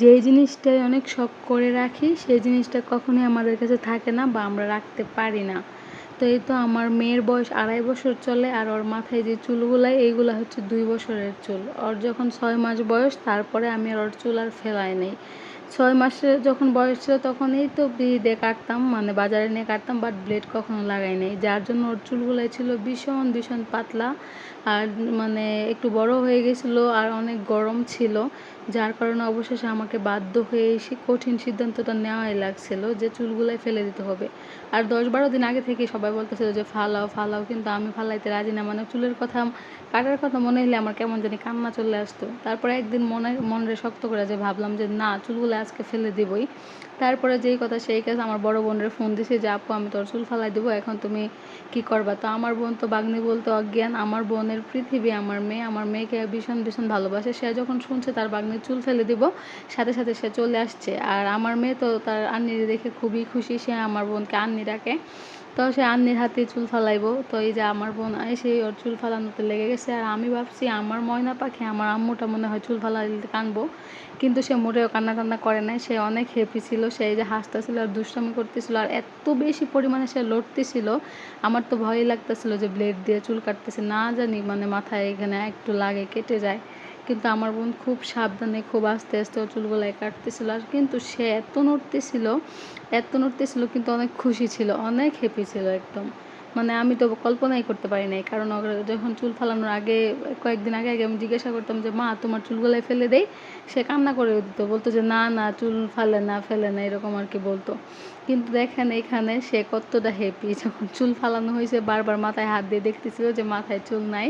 যেই জিনিসটাই অনেক শখ করে রাখি, সেই জিনিসটা কখনোই আমাদের কাছে থাকে না বা আমরা রাখতে পারি না। তো এই তো আমার মেয়ের বয়স আড়াই বছর চলে আর ওর মাথায় যে চুলগুলাই এইগুলো হচ্ছে দুই বছরের চুল। ওর যখন ছয় মাস বয়স, তারপরে আমি ওর চুল আর ফেলাই নেই। ছয় মাসে যখন বয়স ছিল তখন এই তো দিয়ে কাটতাম মানে বাজারে নিয়ে কাটতাম বাট ব্লেড কখনো লাগাই নাই। যার জন্য ওর চুলগুলাই ছিল ভীষণ ভীষণ পাতলা আর মানে একটু বড় হয়ে গেছিল আর অনেক গরম ছিল। যার কারণে অবশেষে আমাকে বাধ্য হয়ে এসে কঠিন সিদ্ধান্তটা নেওয়াই লাগছিল যে চুলগুলাই ফেলে দিতে হবে। আর দশ বারো দিন আগে থেকে সবাই বলতেছিল যে, ফালাও ফালাও, কিন্তু আমি ফালাইতে রাজি না। মানে চুলের কথা, কাটার কথা মনে হলে আমার কেমন জানি কান্না চলে আসতো। তারপরে একদিন মনে মনে শক্ত করে যে ভাবলাম যে, না, চুলগুলো আজকে ফেলে দিবই। তারপরে যেই কথা সেই কাজ আমার বড় বোনের ফোন দিছে যে, আপু, আমি তোর চুল ফালাই দেবো, এখন তুমি কি করবা? তো আমার বোন তো বাগ্নি বলতে অজ্ঞান। আমার বোনের পৃথিবী, আমার মেয়ে, আমার মেয়েকে ভীষণ ভীষণ ভালোবাসে। সে যখন শুনছে তার বাগ্নির চুল ফেলে দিব। সাথে সাথে সে চলে আসছে। আর আমার মেয়ে তো তার আন্নির দেখে খুবই খুশি। সে আমার বোনকে আন্নি ডাকে। তো সে আন্নির হাতে চুল ফালাইবো। তো এই যে আমার বোন এসে ওর চুল ফালানোতে লেগে গেছে। আর আমি ভাবছি আমার ময়না পাখি আমার আম্মুটা মনে হয় চুল ফালাইতে কানবো। কিন্তু সে মোটেও কান্না কান্না করে নাই। সে অনেক হ্যাপি ছিল। সে এই যে হাসতেছিল আর দুষ্টামি করতেছিল। আর এত বেশি পরিমাণে সে লড়তেছিল। আমার তো ভয়ই লাগতেছিল যে ব্লেড দিয়ে চুল কাটতেছে। না জানি মানে মাথায় এখানে একটু লাগে, কেটে যায়। কিন্তু আমার বোন খুব সাবধানে, খুব আস্তে আস্তে ও চুলগুলায় কাটতেছিল আর কিন্তু সে এত নড়তেছিল এত নড়তেছিল কিন্তু অনেক খুশি ছিল, অনেক হ্যাপি ছিল একদম। মানে আমি তো কল্পনাই করতে পারি নাই। কারণ যখন চুল ফালানোর আগে, কয়েকদিন আগে আগে আমি জিজ্ঞাসা করতাম যে, মা, তোমার চুলগুলাই ফেলে দেই। সে কান্না করে দিত, বলতো যে, না না, চুল ফেলে না ফেলে না, এরকম আর কি বলতো। কিন্তু দেখেন এখানে সে কতটা হ্যাপি যখন চুল ফালানো হয়েছে, বারবার মাথায় হাত দিয়ে দেখতেছিল যে, মাথায় চুল নাই।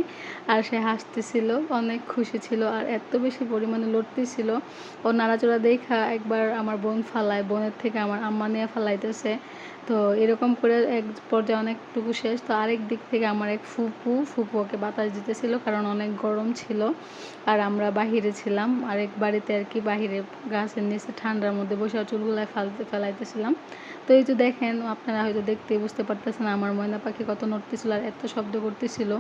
আর সে হাসতেছিল, অনেক খুশি ছিল আর এত বেশি পরিমাণে লড়তেছিল। ও নাড়াচড়া দেখা একবার আমার বোন ফালায়, বোনের থেকে আমার আম্মা নিয়ে ফালাইতেছে। তো এরকম করে এক পর্যায়ে অনেকটুকু শেষ তো আরেক দিক থেকে আমার এক ফুপু ফুপুকে বাতাস দিতেছিল কারণ অনেক গরম ছিল আর আমরা বাহিরে ছিলাম। আরেক বাড়িতে আর কি বাহিরে গাছের নিচে ঠান্ডার মধ্যে বসে চুলগুলা ফেলতে, ফেলাইতেছিলাম। তো এই যে দেখেন, আপনারা হয়তো দেখতে বুঝতে পারতেছেন আমার ময়না পাখি কত নড়তেছিল আর এত শব্দ করতেছিল।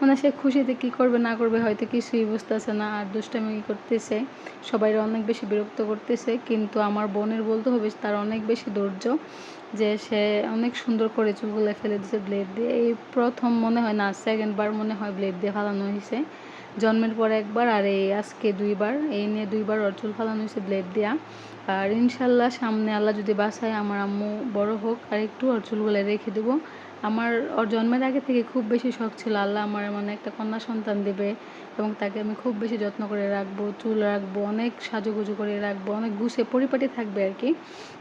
মানে সে খুশিতে কি করবে, না করবে হয়তো কিছুই বুঝতেছে না আর দুষ্টামি করতেছে। সবাই অনেক বেশি বিরক্ত করতেছে, কিন্তু আমার বোনের বলতে হবে তার অনেক বেশি ধৈর্য যে সে অনেক সুন্দর করে চুলগুলো ফেলে দিয়েছে ব্লেড দিয়ে। এই প্রথম মনে হয় না সেকেন্ড বার মনে হয় ব্লেড দিয়ে ফালানো হয়েছে জন্মের পর একবার আর এই আজকে দুইবার। এই নিয়ে দুইবার ওর চুল ফালানো হয়েছে ব্লেড দেওয়া আর ইনশাল্লাহ সামনে আল্লাহ যদি বাসায় আমার আম্মু বড় হোক, আর একটু ওর চুলগুলো রেখে দেবো। আমার ওর জন্মের আগে থেকে খুব বেশি শখ ছিল, আল্লাহ আমার মানে একটা কন্যা সন্তান দেবে এবং তাকে আমি খুব বেশি যত্ন করে রাখব, চুল রাখব, অনেক সাজুগুজু করে রাখব, অনেক গুছে পরিপাটি থাকবে আর কি।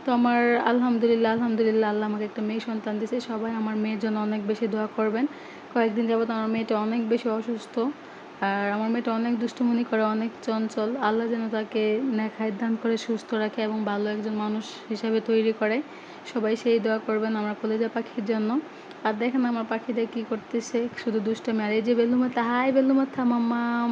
তো আমার আলহামদুলিল্লাহ আলহামদুলিল্লাহ আল্লাহ আমাকে একটা মেয়ে সন্তান দিয়েছে। সবাই আমার মেয়ের জন্য অনেক বেশি দোয়া করবেন। কয়েকদিন যাবত আমার মেয়েটা অনেক বেশি অসুস্থ। আর আমার মেয়েটা অনেক দুষ্টুমনি করে, অনেক চঞ্চল। আল্লাহ যেন তাকে নেখায়, দান করে, সুস্থ রাখে এবং ভালো একজন মানুষ হিসাবে তৈরি করে। সবাই সেই দোয়া করবেন আমার কলেজা পাখির জন্য। আর দেখেন আমার পাখিদের কী করতেছে, শুধু দুষ্টমি। আর এই যে বেলুমাথা হাই বেলুমাথা মাম্মাম